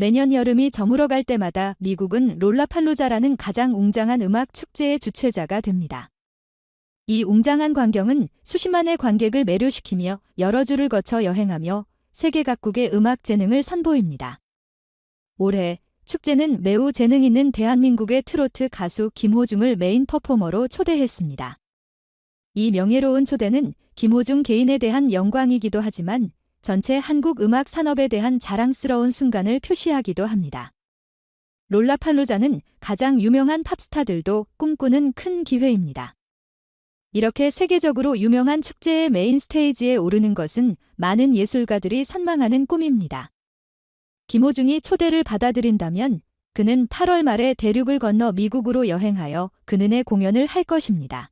매년 여름이 저물어갈 때마다 미국은 롤라팔로자라는 가장 웅장한 음악 축제의 주최자가 됩니다. 이 웅장한 광경은 수십만의 관객을 매료시키며 여러 주를 거쳐 여행하며 세계 각국의 음악 재능을 선보입니다. 올해 축제는 매우 재능 있는 대한민국의 트로트 가수 김호중을 메인 퍼포머로 초대했습니다. 이 명예로운 초대는 김호중 개인에 대한 영광이기도 하지만 전체 한국 음악 산업에 대한 자랑스러운 순간을 표시하기도 합니다. 롤라팔로자는 가장 유명한 팝스타들도 꿈꾸는 큰 기회입니다. 이렇게 세계적으로 유명한 축제의 메인 스테이지에 오르는 것은 많은 예술가들이 선망하는 꿈입니다. 김호중이 초대를 받아들인다면 그는 8월 말에 대륙을 건너 미국으로 여행하여 그는의 공연을 할 것입니다.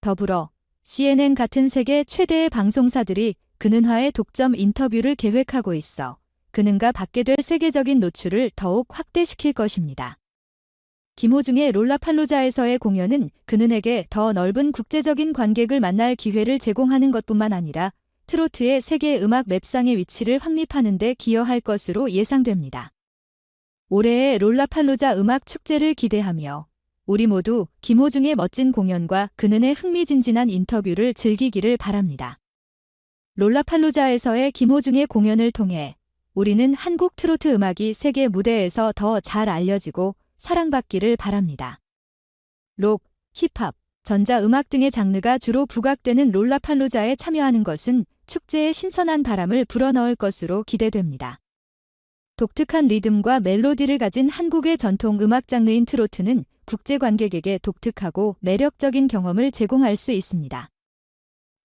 더불어 CNN 같은 세계 최대의 방송사들이 그는화의 독점 인터뷰를 계획하고 있어 그는가 받게 될 세계적인 노출을 더욱 확대시킬 것입니다. 김호중의 롤라팔로자에서의 공연은 그는에게 더 넓은 국제적인 관객을 만날 기회를 제공하는 것뿐만 아니라 트로트의 세계 음악 맵상의 위치를 확립하는 데 기여할 것으로 예상됩니다. 올해의 롤라팔로자 음악 축제를 기대하며 우리 모두 김호중의 멋진 공연과 그는의 흥미진진한 인터뷰를 즐기기를 바랍니다. 롤라팔로자에서의 김호중의 공연을 통해 우리는 한국 트로트 음악이 세계 무대에서 더 잘 알려지고 사랑받기를 바랍니다. 록, 힙합, 전자음악 등의 장르가 주로 부각되는 롤라팔로자에 참여하는 것은 축제에 신선한 바람을 불어넣을 것으로 기대됩니다. 독특한 리듬과 멜로디를 가진 한국의 전통 음악 장르인 트로트는 국제 관객에게 독특하고 매력적인 경험을 제공할 수 있습니다.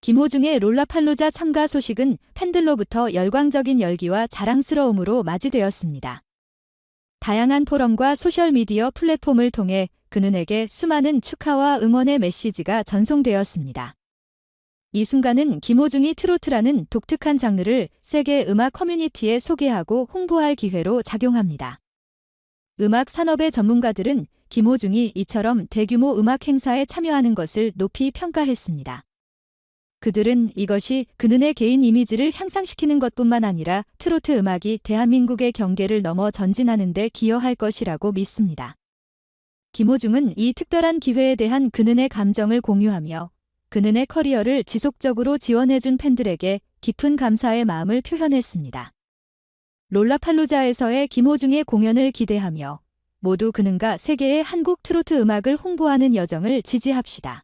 김호중의 롤라팔로자 참가 소식은 팬들로부터 열광적인 열기와 자랑스러움으로 맞이되었습니다. 다양한 포럼과 소셜미디어 플랫폼을 통해 그는에게 수많은 축하와 응원의 메시지가 전송되었습니다. 이 순간은 김호중이 트로트라는 독특한 장르를 세계 음악 커뮤니티에 소개하고 홍보할 기회로 작용합니다. 음악 산업의 전문가들은 김호중이 이처럼 대규모 음악 행사에 참여하는 것을 높이 평가했습니다. 그들은 이것이 그는의 개인 이미지를 향상시키는 것뿐만 아니라 트로트 음악이 대한민국의 경계를 넘어 전진하는 데 기여할 것이라고 믿습니다. 김호중은 이 특별한 기회에 대한 그는의 감정을 공유하며 그는의 커리어를 지속적으로 지원해준 팬들에게 깊은 감사의 마음을 표현했습니다. 롤라팔로자에서의 김호중의 공연을 기대하며 모두 그는가 세계의 한국 트로트 음악을 홍보하는 여정을 지지합시다.